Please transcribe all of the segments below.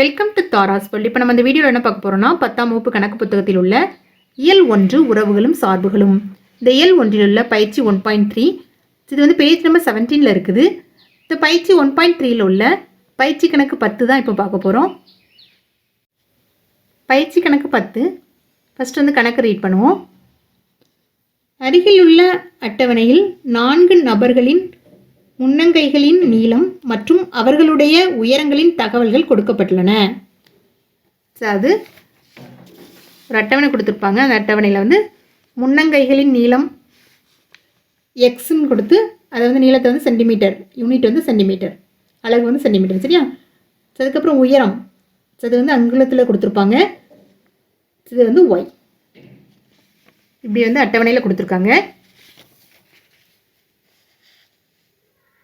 Welcome to Tara's world இப்போ நம்ம இந்த வீடியோவில் என்ன பார்க்க போகிறோம்னா பத்தாம் வகுப்பு கணக்கு புத்தகத்தில் உள்ள இயல் ஒன்று உறவுகளும் சார்புகளும். இந்த இயல் ஒன்றில் உள்ள பயிற்சி ஒன் பாயிண்ட் த்ரீ இது வந்து பேஜ் நம்பர் செவன்டீனில் இருக்குது. இந்த பயிற்சி ஒன் பாயிண்ட் த்ரீயில் உள்ள பயிற்சி கணக்கு பத்து தான் இப்போ பார்க்க போகிறோம் பயிற்சி கணக்கு பத்து. ஃபஸ்ட் வந்து கணக்கு ரீட் பண்ணுவோம். அருகில் உள்ள அட்டவணையில் நான்கு நபர்களின் முன்னங்கைகளின் நீளம் மற்றும் அவர்களுடைய உயரங்களின் தகவல்கள் கொடுக்கப்பட்டுள்ளன. அது ஒரு அட்டவணை கொடுத்துருப்பாங்க. அந்த அட்டவணையில் வந்து முன்னங்கைகளின் நீளம் எக்ஸ்ன்னு கொடுத்து அதை வந்து நீளத்தை வந்து சென்டிமீட்டர் யூனிட் வந்து சென்டிமீட்டர் அழகு வந்து சென்டிமீட்டர் சரியா? அதுக்கப்புறம் உயரம். சரி, அது வந்து அங்குலத்தில் கொடுத்துருப்பாங்க. இது வந்து ஒய் இப்படி வந்து அட்டவணையில் கொடுத்துருக்காங்க.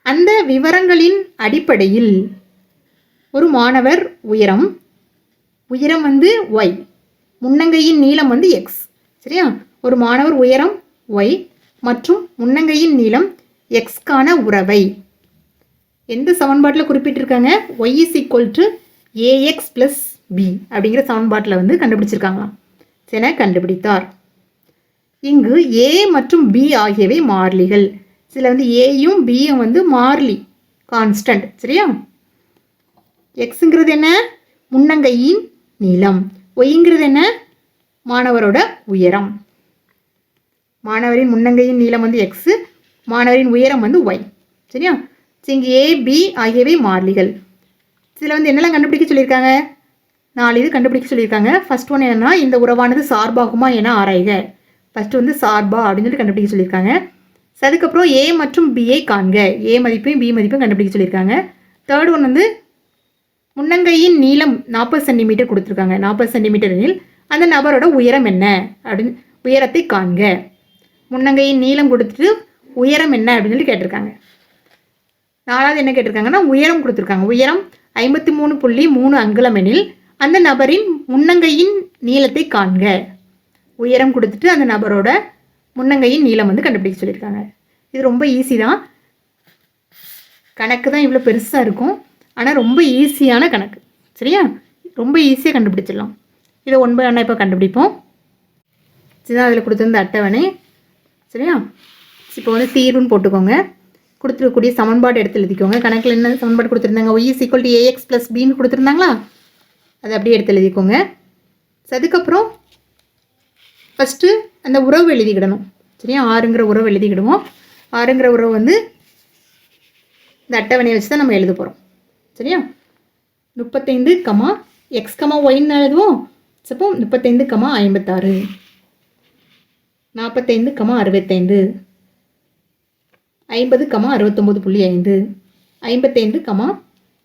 அந்த விவரங்களின் அடிப்படையில் ஒரு மாணவர் உயரம் உயரம் வந்து ஒய் முன்னங்கையின் நீளம் வந்து எக்ஸ் சரியா? ஒரு மாணவர் உயரம் ஒய் மற்றும் முன்னங்கையின் நீளம் எக்ஸ்க்கான உறவை. எந்த சமன்பாட்டில் குறிப்பிட்டிருக்காங்க? Y is equal to ax plus b அப்படிங்கிற சமன்பாட்டில் வந்து கண்டுபிடிச்சிருக்காங்களாம். சென கண்டுபிடித்தார். இங்கு ஏ மற்றும் பி ஆகியவை மாறிலிகள். சில வந்து ஏயும் பியும் வந்து மார்லி கான்ஸ்டன்ட் சரியா? எக்ஸுங்கிறது என்ன? முன்னங்கையின் நீளம் ஒய்ங்கிறது என்ன? மாணவரோட உயரம். மாணவரின் முன்னங்கையின் நீளம் வந்து எக்ஸு மாணவரின் உயரம் வந்து ஒய் சரியா? சரி, ஏ பி ஆகியவை மாறிலிகள். இதில் வந்து என்னெல்லாம் கண்டுபிடிக்க சொல்லியிருக்காங்க? நாலு இது கண்டுபிடிக்க சொல்லியிருக்காங்க. ஃபர்ஸ்ட் ஒன் என்னன்னா இந்த உறவானது சார்பாகுமா என ஆராய்க. ஃபஸ்ட்டு வந்து சார்பா அப்படின்னு சொல்லி கண்டுபிடிக்க சொல்லியிருக்காங்க. ஸோ அதுக்கப்புறம் ஏ மற்றும் பியை காண்க. ஏ மதிப்பையும் பி மதிப்பையும் கண்டுபிடிக்க சொல்லியிருக்காங்க. தேர்ட் ஒன் வந்து முன்னங்கையின் நீளம் நாற்பது சென்டிமீட்டர் கொடுத்துருக்காங்க. நாற்பது சென்டிமீட்டர் எனில் அந்த நபரோட உயரம் என்ன? அப்படின்னு உயரத்தை காண்க. முன்னங்கையின் நீளம் கொடுத்துட்டு உயரம் என்ன அப்படின்னு சொல்லி கேட்டிருக்காங்க. நாலாவது என்ன கேட்டிருக்காங்கன்னா உயரம் கொடுத்துருக்காங்க. உயரம் ஐம்பத்தி மூணு புள்ளி மூணு அங்குலம் எனில் அந்த நபரின் முன்னங்கையின் நீளத்தை காண்க. உயரம் கொடுத்துட்டு அந்த நபரோட முன்னங்கையின் நீளம் வந்து கண்டுபிடிக்க சொல்லியிருக்காங்க. இது ரொம்ப ஈஸி தான். கணக்கு தான் இவ்வளோ பெருசாக இருக்கும். ஆனால் ரொம்ப ஈஸியான கணக்கு. சரியா? ரொம்ப ஈஸியாக கண்டுபிடிச்சிடலாம். இதை ஒன்பது அண்ணா இப்போ கண்டுபிடிப்போம். இதுதான் அதில் கொடுத்துருந்த அட்டவணை. சரியா? இப்போ வந்து தீர்வுன்னு போட்டுக்கோங்க. கொடுத்துருக்கக்கூடிய சமன்பாடு எடுத்து எழுதிக்கோங்க. கணக்கில் என்ன சமன்பாடு கொடுத்துருந்தாங்க? Y is equal to ax plus பின்னு கொடுத்துருந்தாங்களா? அதை அப்படியே எடுத்து எழுதிக்கோங்க. அதுக்கப்புறம் ஃபஸ்ட்டு அந்த உறவு எழுதிக்கிடணும். சரியா? ஆறுங்கிற உறவு எழுதிக்கிடுவோம். ஆறுங்கிற உறவு வந்து இந்த அட்டவணையை வச்சு தான் நம்ம எழுத போகிறோம் சரியா? முப்பத்தைந்து கமா எக்ஸ் கமா ஒய்ன்னு எழுதுவோம். சப்போ முப்பத்தைந்து கமா ஐம்பத்தாறு. நாற்பத்தைந்து கமா அறுபத்தைந்து. ஐம்பது கமா அறுபத்தொம்போது புள்ளி ஐந்து. ஐம்பத்தைந்து கமா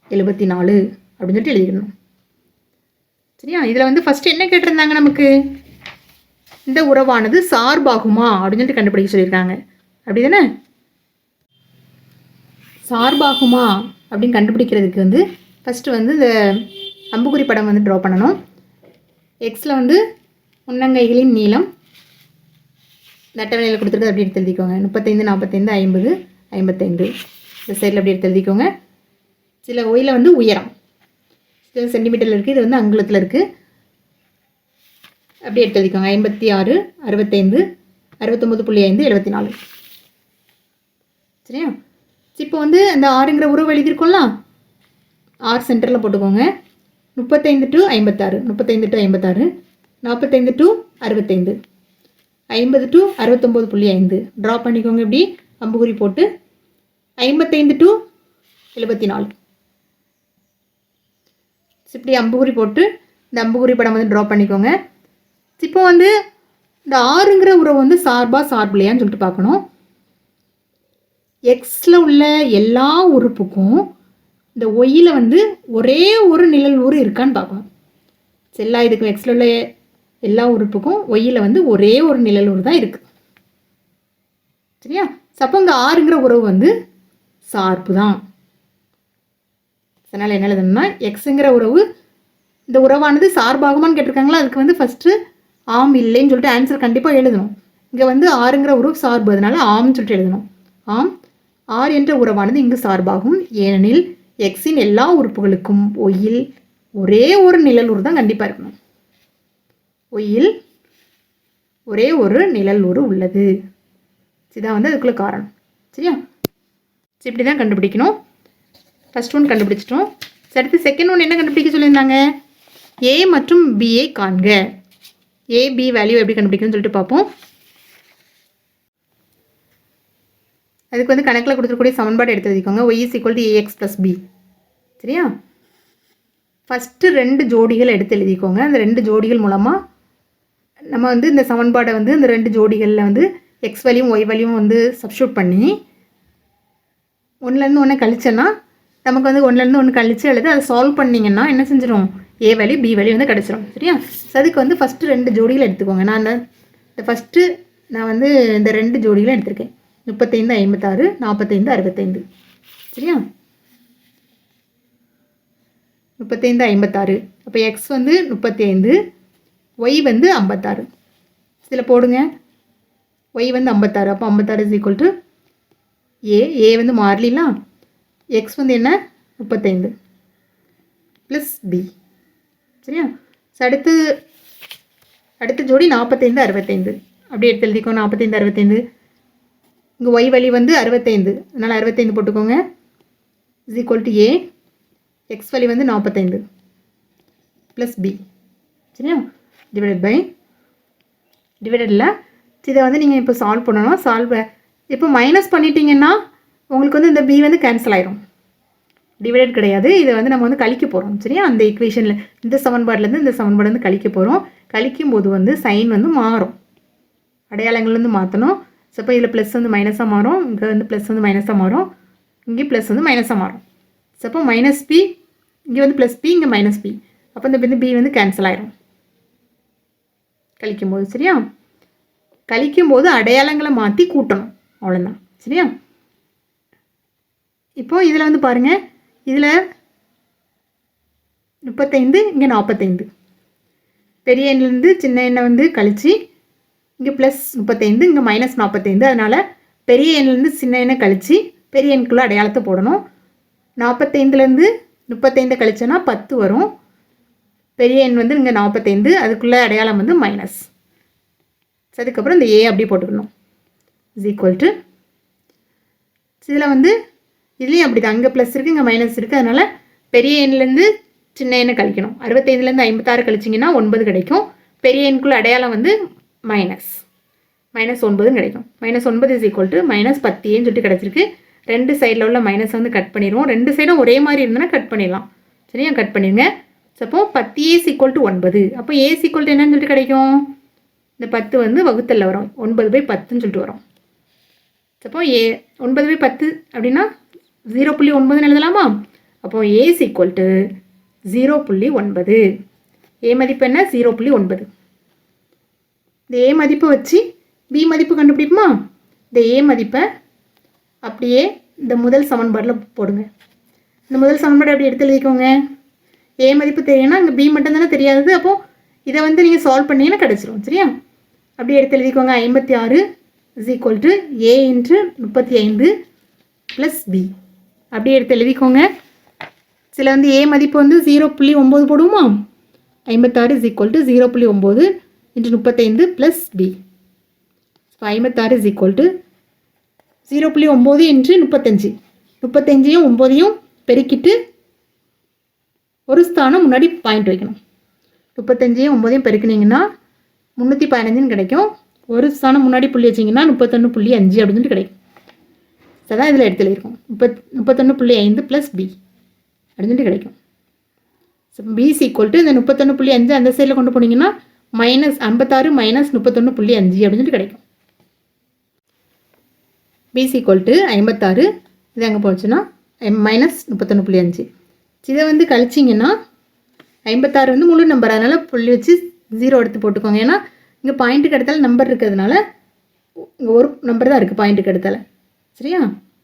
எழுபத்தி நாலு அப்படின்னு சொல்லிட்டு எழுதிடணும் சரியா? இதில் வந்து ஃபஸ்ட்டு என்ன கேட்டிருந்தாங்க நமக்கு? இந்த உறவானது சார்பாகுமா அப்படின்னு சொல்லிட்டு கண்டுபிடிக்க சொல்லியிருக்காங்க. அப்படி தானே சார்பாகுமா அப்படின்னு கண்டுபிடிக்கிறதுக்கு வந்து ஃபஸ்ட்டு வந்து இந்த அம்புக்குறி படம் வந்து ட்ரா பண்ணணும். எக்ஸில் வந்து முன்னங்கைகளின் நீளம். நட்டவணையில் கொடுத்துருக்கு அப்படி எடுத்து எழுதிக்கோங்க. முப்பத்தைந்து நாற்பத்தைந்து ஐம்பது ஐம்பத்தைந்து. இந்த சைடில் அப்படி எடுத்து எழுதிக்கோங்க. சில ஒயில வந்து உயரம். சில சென்டிமீட்டரில் இருக்குது இது வந்து அங்குலத்தில் இருக்குது அப்படி எடுத்து எழுதிக்கோங்க ஐம்பத்தி ஆறு அறுபத்தைந்து அறுபத்தொம்பது புள்ளி ஐந்து எழுபத்தி நாலு சரியா இப்போ வந்து அந்த ஆறுங்கிற உறவு எழுதியிருக்கோம்ல? ஆறு சென்டரில் போட்டுக்கோங்க. முப்பத்தைந்து டு ஐம்பத்தாறு முப்பத்தைந்து டு ஐம்பத்தாறு நாற்பத்தைந்து டு அறுபத்தைந்து ஐம்பது டு அறுபத்தொம்போது புள்ளி ஐந்து. ட்ரா பண்ணிக்கோங்க இப்படி அம்புகுறி போட்டு. ஐம்பத்தைந்து டு எழுபத்தி நாலு இப்படி அம்புகுறி போட்டு இந்த அம்புகுறி படம் வந்து ட்ரா பண்ணிக்கோங்க. இப்போ வந்து இந்த ஆறுங்கிற உறவு வந்து சார்பா சார்பில்லையான்னு சொல்லிட்டு பார்க்கணும். எக்ஸில் உள்ள எல்லா உறுப்புக்கும் இந்த ஒய்யில் வந்து ஒரே ஒரு நிழல் ஊர் இருக்கான்னு பார்க்கணும். செல்லா எல்லா இதுக்கும் எக்ஸில் உள்ள எல்லா உறுப்புக்கும் ஒய்யில் வந்து ஒரே ஒரு நிழல் ஊர் தான் இருக்குது சரியா? சப்போ இந்த ஆறுங்கிற உறவு வந்து சார்பு தான். அதனால் என்ன எழுதணும்னா எக்ஸுங்கிற உறவு இந்த உறவானது சார்பாகுமான்னு கேட்டிருக்காங்களா? அதுக்கு வந்து ஃபஸ்ட்டு ஆம் இல்லைன்னு சொல்லிட்டு ஆன்சர் கண்டிப்பாக எழுதணும். இங்கே வந்து ஆறுங்கிற உறவு சார்பு அதனால ஆம்னு சொல்லிட்டு எழுதணும். ஆம் ஆர் என்ற உறவானது இங்கு சார்பாகும். ஏனெனில் எக்ஸின் எல்லா உறுப்புகளுக்கும் ஒயில் ஒரே ஒரு நிழலூர் தான் கண்டிப்பாக இருக்கணும். ஒயில் ஒரே ஒரு நிழலூர் உள்ளது. இதுதான் வந்து அதுக்குள்ள காரணம். சரியா? சரி, இப்படி தான் கண்டுபிடிக்கணும். ஃபர்ஸ்ட் ஒன் கண்டுபிடிச்சிட்டோம். சரி, அடுத்து செகண்ட் ஒன் என்ன கண்டுபிடிக்க சொல்லியிருந்தாங்க? ஏ மற்றும் பிஏ காண்க. ஏபி வேல்யூ எப்படி கண்டுபிடிக்கணும்னு சொல்லிட்டு பார்ப்போம். அதுக்கு வந்து கணக்கில் கொடுத்துருக்கூடிய சமன்பாடு எடுத்து எழுதிக்கோங்க. Y is equal to ax plus b சரியா? ஃபஸ்ட்டு ரெண்டு ஜோடிகள் எடுத்து எழுதிக்கோங்க. அந்த ரெண்டு ஜோடிகள் மூலமாக நம்ம வந்து இந்த சமன்பாடை வந்து இந்த ரெண்டு ஜோடிகளில் வந்து எக்ஸ் வேல்யூம் ஒய் வேல்யூம் வந்து சப்ஸ்டியூட் பண்ணி ஒன்றுலேருந்து ஒன்று கழிச்சேன்னா நமக்கு வந்து ஒன்றுலேருந்து ஒன்று கழிச்சு எழுது அதை சால்வ் பண்ணிங்கன்னா என்ன செஞ்சிடும் ஏ வேல்யூ பி வேல்யூ வந்து கிடச்சிரும். சரியா? So, அதுக்கு வந்து ஃபஸ்ட்டு ரெண்டு ஜோடியில் எடுத்துக்கோங்க. நான் அந்த இந்த ஃபஸ்ட்டு நான் வந்து இந்த ரெண்டு ஜோடியில் எடுத்திருக்கேன். முப்பத்தைந்து ஐம்பத்தாறு நாற்பத்தைந்து அறுபத்தைந்து. சரியா? முப்பத்தைந்து ஐம்பத்தாறு. அப்போ எக்ஸ் வந்து முப்பத்தி ஐந்து ஒய் வந்து ஐம்பத்தாறு. இதில் போடுங்க. ஒய் வந்து ஐம்பத்தாறு. அப்போ ஐம்பத்தாறு is equal to a a வந்து மாறலாம் எக்ஸ் வந்து என்ன? முப்பத்தைந்து. ப்ளஸ் பி சரியா? அடுத்து அடுத்த ஜோடி நாற்பத்தைந்து அறுபத்தைந்து. அப்படி எடுத்து எழுதிக்கோ நாற்பத்தைந்து அறுபத்தைந்து. இங்கே ஒய் வழி வந்து அறுபத்தைந்து. அதனால் அறுபத்தைந்து போட்டுக்கோங்க. Is equal to a x வழி வந்து நாற்பத்தைந்து ப்ளஸ் பி சரியா? டிவைடட் பை டிவைடடில் இதை வந்து நீங்கள் இப்போ சால்வ் பண்ணணும். சால்வ் இப்போ மைனஸ் பண்ணிட்டீங்கன்னா உங்களுக்கு வந்து இந்த பி வந்து கேன்சல் ஆயிரும். டிவைடட் கிடையாது. இதை வந்து நம்ம வந்து கழிக்க போகிறோம் சரியா? அந்த இக்குவேஷனில் இந்த சமன்பாடுலேருந்து இந்த சமன்பாடுலேருந்து வந்து கழிக்க போகிறோம் கழிக்கும் போது வந்து சைன் வந்து மாறும். அடையாளங்கள்லேருந்து மாற்றணும் ஸோ இப்போ இதில் ப்ளஸ் வந்து மைனஸாக மாறும். இங்கே வந்து ப்ளஸ் வந்து மைனஸாக மாறும். இங்கே ப்ளஸ் வந்து மைனஸாக மாறும். ஸோ அப்போ மைனஸ் பி இங்கே வந்து ப்ளஸ் பி இங்கே மைனஸ் பி அப்போ இந்த வந்து பி வந்து கேன்சல் ஆயிரும். கழிக்கும் போது சரியா? கழிக்கும் போது அடையாளங்களை மாற்றி கூட்டணும். அவ்வளோதான் சரியா? இப்போ இதில் வந்து பாருங்கள் இதில் முப்பத்தைந்து இங்கே நாற்பத்தைந்து பெரிய எண்ணிலேருந்து சின்ன எண்ணை வந்து கழித்து இங்கே ப்ளஸ் முப்பத்தைந்து இங்கே மைனஸ் நாற்பத்தைந்து அதனால் பெரிய எண்ணிலேருந்து சின்ன எண்ணை கழித்து பெரிய எண்ணுக்குள்ளே அடையாளத்தை போடணும். நாற்பத்தைந்துலேருந்து முப்பத்தைந்து கழிச்சோன்னா பத்து வரும். பெரிய எண் வந்து இங்கே நாற்பத்தைந்து அதுக்குள்ளே அடையாளம் வந்து மைனஸ் அதுக்கப்புறம் இந்த ஏ அப்படியே போட்டுக்கணும். இஸ் ஈக்குவல் டு இதில் வந்து இதுலேயும் அப்படி தான் அங்கே ப்ளஸ் இருக்குது இங்கே மைனஸ் இருக்குது அதனால் பெரிய எண்ணிலேருந்து சின்ன எண்ணை கழிக்கணும். அறுபத்தைந்துலேருந்து ஐம்பத்தாறு கழிச்சிங்கன்னா ஒன்பது கிடைக்கும். பெரிய எண்ணுக்குள்ள அடையாளம் வந்து மைனஸ் மைனஸ் ஒன்பதுன்னு கிடைக்கும். மைனஸ் ஒன்பது இஸ் ஈக்குவல் டு மைனஸ் பத்தியேன்னு சொல்லிட்டு கிடச்சிருக்கு. ரெண்டு சைடில் உள்ள மைனஸ் வந்து கட் பண்ணிடுவோம். ரெண்டு சைடும் ஒரே மாதிரி இருந்ததுன்னா கட் பண்ணிடலாம். சரியா? கட் பண்ணிடுங்க. அப்போ பத்து ஏஸ் ஈக்குவல் டு ஒன்பது. அப்போ ஏஸ் ஈக்குவல் டு என்னன்னு சொல்லிட்டு கிடைக்கும்? இந்த பத்து வந்து வகுத்தலில் வரும். ஒன்பது பை பத்துன்னு சொல்லிட்டு வரும். அப்போ ஏ ஒன்பது பை பத்து அப்படின்னா ஜீரோ புள்ளி ஒன்பதுன்னு எழுதலாமா? அப்போ ஏஸ் ஈக்குவல் டு ஜீரோ புள்ளி ஒன்பது. ஏ மதிப்பு என்ன? ஜீரோ புள்ளி ஒன்பது. இந்த ஏ மதிப்பை வச்சு பி மதிப்பு கண்டுபிடிப்போமா? இந்த ஏ மதிப்பை அப்படியே இந்த முதல் சமன்பாடில் போடுங்க. இந்த முதல் சமன்பாடு அப்படி எடுத்து எழுதிக்கோங்க? ஏ மதிப்பு தெரியும்னா அங்கே பி மட்டும் தானே தெரியாதது. அப்போது இதை வந்து நீங்கள் சால்வ் பண்ணீங்கன்னா கிடச்சிரும். சரியா? அப்படியே எடுத்து எழுதிக்கோங்க. ஐம்பத்தி ஆறு is equal to a into முப்பத்தி ஐந்து ப்ளஸ் பி அப்படியே எடுத்து எழுதிக்கோங்க. சில வந்து ஏ மதிப்பு வந்து ஜீரோ புள்ளி ஒம்பது போடுவோமா? ஐம்பத்தாறு இஸ் ஈக்குவல் டு ஜீரோ புள்ளி ஒம்பது இன்ட்டு முப்பத்தைந்து ப்ளஸ் பி ஸோ ஐம்பத்தாறு இஸ் ஈக்குவல் டு ஜீரோ புள்ளி ஒம்பது இன்ட்டு முப்பத்தஞ்சு. முப்பத்தஞ்சையும் ஒம்போதையும் பெருக்கிட்டு ஒரு ஸ்தானம் முன்னாடி பாயிண்ட் வைக்கணும். முப்பத்தஞ்சையும் ஒம்போதையும் பெருக்கினீங்கன்னா முந்நூற்றி பதினஞ்சுன்னு கிடைக்கும். ஒரு ஸ்தானம் முன்னாடி புள்ளி வச்சிங்கன்னா முப்பத்தொன்று புள்ளி அஞ்சு அப்படின்னு சொல்லிட்டு கிடைக்கும். தான் இதில் எடுத்து இருக்கும் முப்பத் முப்பத்தொன்று புள்ளி ஐந்து ப்ளஸ் பி அப்படின்னு சொல்லிட்டு கிடைக்கும். ஸோ பிஸ் ஈக்குவல் டு இந்த முப்பத்தொன்று புள்ளி அஞ்சு அந்த சைடில் கொண்டு போனீங்கன்னா மைனஸ் ஐம்பத்தாறு மைனஸ் முப்பத்தொன்று புள்ளி அஞ்சு அப்படின்னு சொல்லிட்டு கிடைக்கும். பிஸ் ஈக்குவல் டு ஐம்பத்தாறு. இது எங்கே போச்சுன்னா மைனஸ் முப்பத்தொன்று புள்ளி அஞ்சு. இதை வந்து கழிச்சிங்கன்னா ஐம்பத்தாறு வந்து முழு நம்பர் அதனால் புள்ளி வச்சு ஜீரோ எடுத்து போட்டுக்கோங்க. ஏன்னா இங்கே பாயிண்ட்டுக்கு எடுத்தாலும் நம்பர் இருக்கிறதுனால இங்கே ஒரு நம்பர் தான் இருக்குது பாயிண்ட்டுக்கு எடுத்தால சரியா?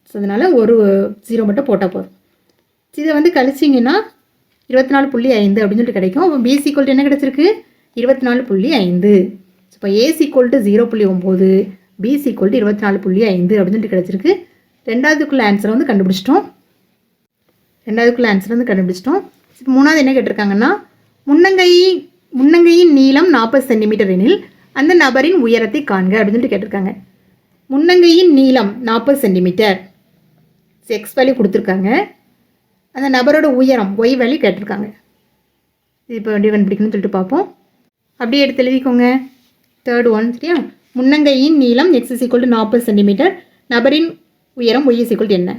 ஸோ அதனால் ஒரு ஜீரோ மட்டும் போட்டால் போதும். இதை வந்து கழிச்சிங்கன்னா இருபத்தி நாலு புள்ளி ஐந்து அப்படின்னு சொல்லிட்டு கிடைக்கும். அப்போ பிஎஸ்சி ஈக்குவல் என்ன கிடச்சிருக்கு? இருபத்தி நாலு புள்ளி ஐந்து. இப்போ ஏசி ஈக்குவல் டு ஜீரோ புள்ளி ஒம்பது பிஎஸ்சி ஈக்குவல் டு இருபத்தி நாலு புள்ளி ஐந்து அப்படின்னு சொல்லிட்டு கிடச்சிருக்கு. ரெண்டாவதுக்குள்ள ஆன்சரை வந்து கண்டுபிடிச்சிட்டோம். ரெண்டாவதுக்குள்ள ஆன்சர் வந்து கண்டுபிடிச்சிட்டோம். இப்போ மூணாவது என்ன கேட்டிருக்காங்கன்னா முன்னங்கை முன்னங்கையின் நீளம் நாற்பது சென்டிமீட்டர் எனில் அந்த நபரின் உயரத்தை காண்க அப்படின்னு சொல்லிட்டு கேட்டிருக்காங்க. முன்னங்கையின் நீளம் நாற்பது சென்டிமீட்டர். எக்ஸ் வேல்யூ கொடுத்துருக்காங்க. அந்த நபரோட உயரம் ஒய் வேல்யூ கேட்டிருக்காங்க. இது இப்போ டிவன் கண்டுபிடிக்கணும்னு சொல்லிட்டு பார்ப்போம். அப்படியே எடுத்து எழுதிக்கோங்க. தேர்ட் ஒன் சரியா? முன்னங்கையின் நீளம் எக்ஸ் இஸ் நாற்பது சென்டிமீட்டர். நபரின் உயரம் ஒய் இஸ் ஈக்குவல் என்ன?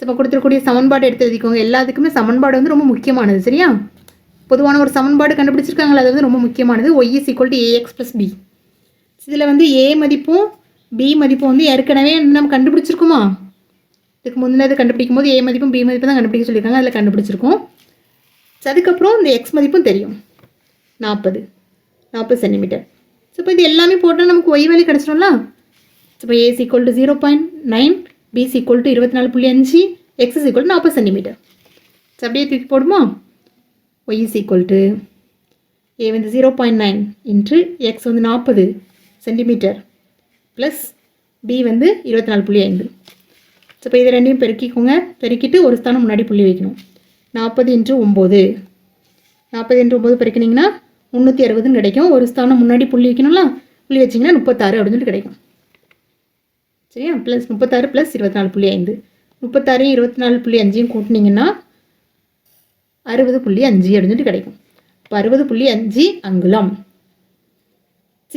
இப்போ கொடுத்துருக்கூடிய சமன்பாடு எடுத்து எழுதிக்கோங்க. எல்லாத்துக்குமே சமன்பாடு வந்து ரொம்ப முக்கியமானது சரியா? பொதுவான ஒரு சமன்பாடு கண்டுபிடிச்சிருக்காங்களா அது வந்து ரொம்ப முக்கியமானது. Y is equal to ax plus b இதில் வந்து ஏ மதிப்பும் பி மதிப்பு வந்து ஏற்கனவே நம்ம கண்டுபிடிச்சிருக்குமா? இதுக்கு முந்தினது கண்டுபிடிக்கும் போது ஏ மதிப்பும் பி மதிப்பும் தான் கண்டுபிடிக்க சொல்லியிருக்காங்க அதில் கண்டுபிடிச்சிருக்கோம். அதுக்கப்புறம் இந்த எக்ஸ் மதிப்பும் தெரியும். நாற்பது நாற்பது சென்டிமீட்டர் ஸோ இப்போ இது எல்லாமே போட்டால் நமக்கு ஒய் வேலி கிடச்சிடும்ல? ஸோ இப்போ a equal to zero point nine b equal to இருபத்தி நாலு புள்ளி அஞ்சு எக்ஸ் இஸ் ஈக்குவல் நாற்பது சென்டிமீட்டர் ஸோ அப்படியே தூக்கி போடுமா? Y is equal to a வந்து zero point nine into x வந்து நாற்பது சென்டிமீட்டர் ப்ளஸ் பி வந்து இருபத்தி நாலு புள்ளி ஐந்து. ஸோ இப்போ இது ரெண்டையும் பெருக்கிக்கோங்க. பெருக்கிட்டு ஒரு ஸ்தானம் முன்னாடி புள்ளி வைக்கணும். நாற்பது இன்ட்டு ஒம்பது. நாற்பது இன்ட்டு ஒம்பது பெருக்கினீங்கன்னா முந்நூற்றி அறுபதுன்னு கிடைக்கும். ஒரு ஸ்தானம் முன்னாடி புள்ளி வைக்கணும்ல புள்ளி வச்சிங்கன்னா முப்பத்தாறு அப்படின்னு கிடைக்கும். சரியா? ப்ளஸ் முப்பத்தாறு ப்ளஸ் இருபத்தி நாலு புள்ளி ஐந்து. முப்பத்தாறையும் இருபத்தி நாலு புள்ளி அஞ்சையும் கூட்டினீங்கன்னா அறுபது புள்ளி அஞ்சு அப்படின்னு சொல்லிட்டு கிடைக்கும். இப்போ அறுபது புள்ளி அஞ்சு அங்குலம்.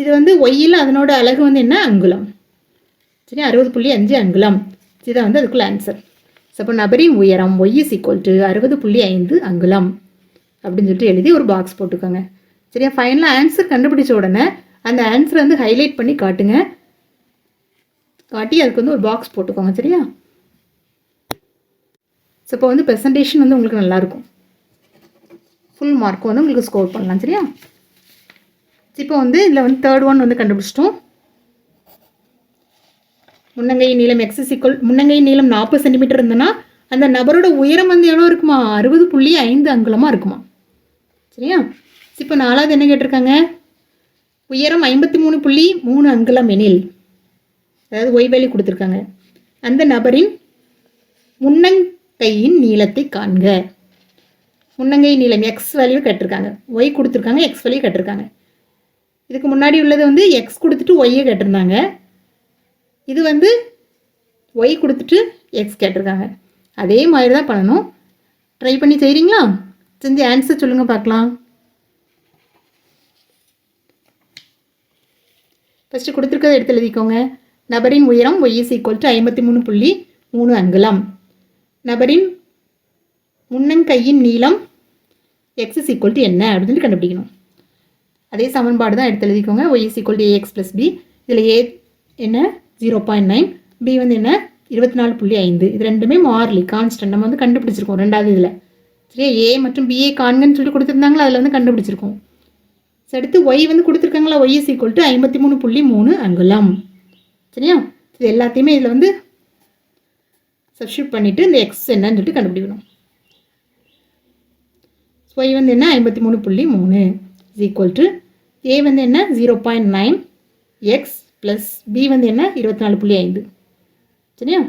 இது வந்து ஒய்யில் அதனோட அழகு வந்து என்ன? அங்குலம். சரி அறுபது புள்ளி அஞ்சு அங்குலம். இதுதான் வந்து அதுக்குள்ள ஆன்சர் ஸோ அப்போ நபரின் உயரம் ஒய் இஸ் ஈக்குவல் டு அறுபது புள்ளி ஐந்து அங்குலம். அப்படின்னு சொல்லிட்டு எழுதி ஒரு பாக்ஸ் போட்டுக்கோங்க. சரியா? ஃபைனலாக ஆன்சர் கண்டுபிடிச்ச உடனே அந்த ஆன்சரை வந்து ஹைலைட் பண்ணி காட்டுங்க. காட்டி அதுக்கு வந்து ஒரு பாக்ஸ் போட்டுக்கோங்க. சரியா? ஸோ இப்போ வந்து ப்ரெசன்டேஷன் வந்து உங்களுக்கு நல்லாயிருக்கும் ஃபுல் மார்க் வந்து உங்களுக்கு ஸ்கோர் பண்ணலாம். சரியா? இப்போ வந்து இதில் வந்து தேர்ட் ஒன் வந்து கண்டுபிடிச்சிட்டோம். முன்னங்கை நீளம் எக்ஸ் சிக்கல் முன்னங்கை நீளம் நாற்பது சென்டிமீட்டர் இருந்ததுன்னா அந்த நபரோட உயரம் வந்து எவ்வளோ இருக்குமா? அறுபது புள்ளி ஐந்து அங்குலமாக இருக்குமா? சரியா? இப்போ நாலாவது என்ன கேட்டிருக்காங்க? உயரம் ஐம்பத்தி மூணு புள்ளி மூணு அங்குலம் எனில் அதாவது ஒய்வேலி கொடுத்துருக்காங்க. அந்த நபரின் முன்னங்கையின் நீளத்தை காண்க. முன்னங்கை நீளம் எக்ஸ் வேல்யூ கேட்டிருக்காங்க. ஒய் கொடுத்துருக்காங்க எக்ஸ் வேல்யூ கேட்டிருக்காங்க. இதுக்கு முன்னாடி உள்ளது வந்து எக்ஸ் கொடுத்துட்டு ஒய்யை கேட்டிருந்தாங்க. இது வந்து ஒய் கொடுத்துட்டு எக்ஸ் கேட்டிருக்காங்க. அதே மாதிரி தான் பண்ணணும். ட்ரை பண்ணி செய்கிறீங்களா செஞ்சு ஆன்சர் சொல்லுங்கள் பார்க்கலாம். ஃபஸ்ட்டு கொடுத்துருக்கதை எடுத்து எழுதிக்கோங்க. நபரின் உயரம் ஒய் இஸ் ஈக்குவல் டு ஐம்பத்தி மூணு புள்ளி மூணு அங்குலம். நபரின் முன்னங்கையின் நீளம் எக்ஸ் இஸ் ஈக்குவல் டு என்ன? அப்படின்னு சொல்லி கண்டுபிடிக்கணும். அதே சமன்பாடு தான் எடுத்து எழுதிக்கோங்க. Y is equal to ax plus b இதில் ஏ என்ன? ஜீரோ பாயிண்ட் நைன் பி வந்து என்ன? இருபத்தி நாலு புள்ளி ஐந்து. இது ரெண்டுமே மார்லி கான்ஸ்டன்ட் நம்ம வந்து கண்டுபிடிச்சிருக்கோம் ரெண்டாவது இதில். சரியா? ஏ மற்றும் பிஏ காண்கன்னு சொல்லி கொடுத்துருந்தாங்களா? அதில் வந்து கண்டுபிடிச்சிருக்கோம். ஸோ அடுத்து ஒய் வந்து கொடுத்துருக்காங்களா? ஒய் இஸ் ஈக்குவல் டு ஐம்பத்தி மூணு புள்ளி மூணு அங்குலம். சரியா? இது எல்லாத்தையுமே இதில் வந்து சப்ஸ்டியூட் பண்ணிவிட்டு இந்த எக்ஸ் என்னன்னு சொல்லிட்டு கண்டுபிடிக்கணும். ஒய் வந்து என்ன? ஐம்பத்தி மூணு புள்ளி மூணு. இஸ் ஈக்குவல் டு ஏ வந்து என்ன? Zero point nine x plus b வந்து என்ன? இருபத்தி நாலு புள்ளி ஐந்து. சரியா?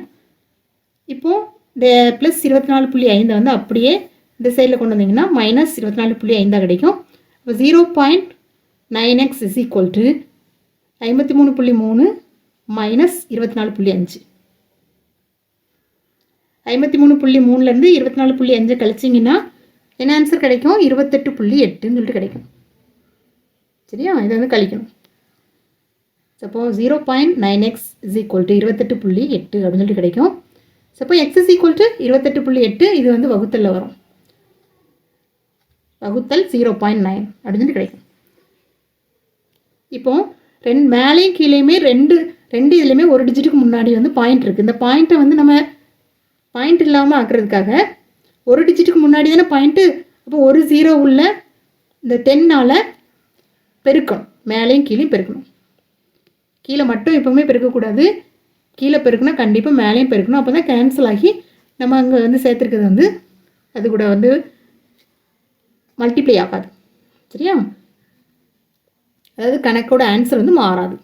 இப்போது இந்த ப்ளஸ் இருபத்தி நாலு புள்ளி ஐந்தை வந்து அப்படியே இந்த சைடில் கொண்டு வந்தீங்கன்னா மைனஸ் இருபத்தி நாலு புள்ளி ஐந்தாக கிடைக்கும். இப்போ zero point nine x is equal to ஐம்பத்தி மூணு புள்ளி மூணு மைனஸ் இருபத்தி நாலு புள்ளி அஞ்சு ஐம்பத்தி மூணு புள்ளி மூணுலேருந்து இருபத்தி நாலு புள்ளி அஞ்சு கழிச்சிங்கன்னா என்ன ஆன்சர் கிடைக்கும்? இருபத்தெட்டு புள்ளி எட்டுன்னு சொல்லிட்டு கிடைக்கும். சரியா? இதை வந்து கழிக்கணும். சப்போ zero point nine x is equal to இருபத்தெட்டு புள்ளி எட்டு அப்படின்னு சொல்லிட்டு கிடைக்கும். Suppose X is equal to இருபத்தெட்டு புள்ளி எட்டு இது வந்து வகுத்தலில் வரும். வகுத்தல் ஜீரோ பாயிண்ட் நைன் அப்படின்னு சொல்லி கிடைக்கும். இப்போ ரெண்டு மேலேயும் கீழேயுமே ரெண்டு ரெண்டு இதுலேயுமே ஒரு டிஜிட்டுக்கு முன்னாடி வந்து பாயிண்ட் இருக்குது இந்த பாயிண்ட்டை வந்து நம்ம பாயிண்ட் இல்லாமல் ஆக்குறதுக்காக ஒரு டிஜிட்டுக்கு முன்னாடி தானே பாயிண்ட்டு அப்போ ஒரு ஜீரோ உள்ள இந்த டென்னால் பெருக்கணும். மேலேயும் கீழேயும் பெருக்கணும். கீழே மட்டும் எப்போவுமே பெருக்கக்கூடாது. கீழே பெருக்கினா கண்டிப்பாக மேலேயும் பெருக்கணும். அப்போ தான் கேன்சல் ஆகி நம்ம அங்கே வந்து சேர்த்துருக்கிறது வந்து அது கூட வந்து மல்டிப்ளை ஆகாது. சரியா? அதாவது கணக்கோட ஆன்சர் வந்து மாறாது.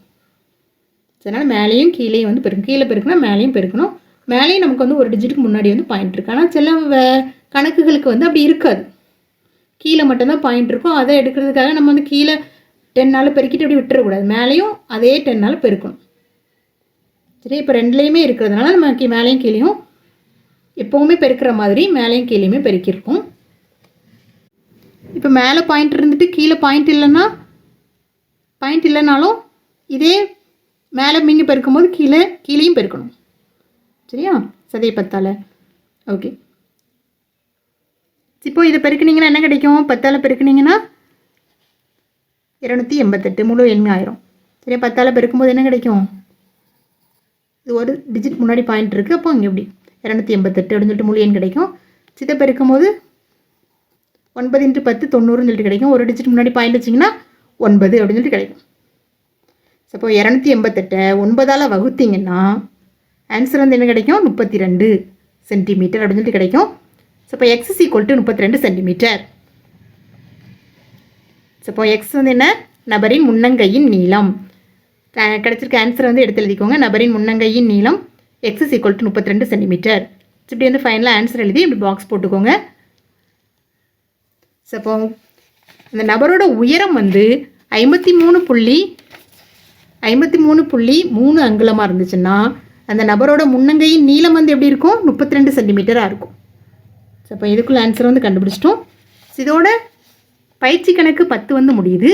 அதனால் மேலேயும் கீழேயும் வந்து பெருக்கணும். கீழே பெருக்கணும் மேலேயும் பெருக்கணும். மேலேயும் நமக்கு வந்து ஒரு டிஜிட்டுக்கு முன்னாடி வந்து பாயிண்ட் இருக்குது ஆனால் சில கணக்குகளுக்கு வந்து அப்படி இருக்காது. கீழே மட்டும்தான் பாயிண்ட் இருக்கும். அதை எடுக்கிறதுக்காக நம்ம வந்து கீழே டென்னால் பெருக்கிட்டு அப்படி விட்டுறக்கூடாது. மேலேயும் அதே டென்னால் பெருக்கணும். சரி இப்போ ரெண்டுலேயுமே இருக்கிறதுனால நம்ம மேலேயும் கீழேயும் எப்போவுமே பெருக்கிற மாதிரி மேலேயும் கீழேயுமே பெருக்கியிருக்கோம் இப்போ மேலே பாயிண்ட் இருந்துட்டு கீழே பாயிண்ட் இல்லைன்னா பாயிண்ட் இல்லைனாலும் இதே மேலே மிங்க பெருக்கும்போது கீழே கீழேயும் பெருக்கணும். சரியா? சதை பத்தால். ஓகே இப்போ இதை பெருக்குனீங்கன்னா என்ன கிடைக்கும்? பத்தால் பெருக்குனீங்கன்னா இரநூத்தி எண்பத்தெட்டு முழு எண்மை ஆயிரும். சரியா பத்தால் பெருக்கும்போது என்ன கிடைக்கும்? இது ஒரு டிஜிட் முன்னாடி பாயிண்ட் இருக்குது அப்போ இங்கே எப்படி? இரநூத்தி எண்பத்தெட்டு அப்படின்னு சொல்லிட்டு முழு எண் கிடைக்கும். சிதை பெருக்கும்போது ஒன்பது இன்ட்டு பத்து தொண்ணூறுன்னு சொல்லிட்டு கிடைக்கும். ஒரு டிஜிட் முன்னாடி பாயிண்ட் வச்சிங்கன்னா ஒன்பது அப்படின்னு சொல்லிட்டு கிடைக்கும். ஸோ அப்போ இரநூத்தி எண்பத்தெட்டை ஒன்பதால் வகுத்தீங்கன்னா ஆன்சர் வந்து என்ன கிடைக்கும்? முப்பத்தி ரெண்டு சென்டிமீட்டர் அப்படின்னு சொல்லிட்டு கிடைக்கும். ஸோ இப்போ எக்ஸ் ஈக்குவல் டு முப்பத்தி ரெண்டு சென்டிமீட்டர் இப்போ எக்ஸ் வந்து என்ன? நபரின் முன்னங்கையின் நீளம். கிடச்சிருக்க ஆன்சர் வந்து எடுத்து எழுதிக்கோங்க. நபரின் முன்னங்கையின் நீளம் எக்ஸ் இஸ் ஈக்குவல் டு முப்பத்தி ரெண்டு சென்டிமீட்டர் இப்படி வந்து ஃபைனலாக ஆன்சர் எழுதி இப்படி பாக்ஸ் போட்டுக்கோங்க. ஸோ அந்த நபரோட உயரம் வந்து ஐம்பத்தி மூணு புள்ளி ஐம்பத்தி மூணு புள்ளி மூணு அங்குலமாக இருந்துச்சுன்னா அந்த நபரோட முன்னங்கையின் நீளம் வந்து எப்படி இருக்கும்? முப்பத்தி ரெண்டு சென்டிமீட்டராக இருக்கும். ஸோ அப்போ இதுக்குள்ள ஆன்சர் வந்து கண்டுபிடிச்சிட்டோம். இதோட பயிற்சி கணக்கு பத்து வந்து முடியுது.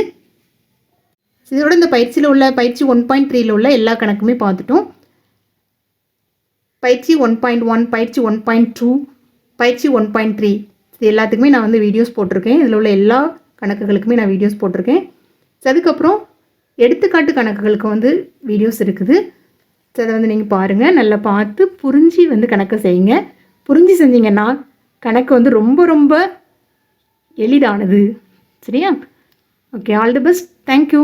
இதோட இந்த பயிற்சியில் உள்ள பயிற்சி ஒன் பாயிண்ட் த்ரீல உள்ள எல்லா கணக்குமே பார்த்துட்டோம். பயிற்சி ஒன் பாயிண்ட் ஒன் பயிற்சி ஒன் பாயிண்ட் டூ பயிற்சி ஒன் பாயிண்ட் த்ரீ இது எல்லாத்துக்குமே நான் வந்து வீடியோஸ் போட்டிருக்கேன். இதில் உள்ள எல்லா கணக்குகளுக்குமே நான் வீடியோஸ் போட்டிருக்கேன். அதுக்கப்புறம் எடுத்துக்காட்டு கணக்குகளுக்கு வந்து வீடியோஸ் இருக்குது. ஸோ அதை வந்து நீங்கள் பாருங்கள் நல்லா பார்த்து புரிஞ்சு வந்து கணக்கை செய்யுங்க. புரிஞ்சு செஞ்சீங்கன்னா கணக்கு வந்து ரொம்ப ரொம்ப எளிதானது. சரியா okay all the best thank you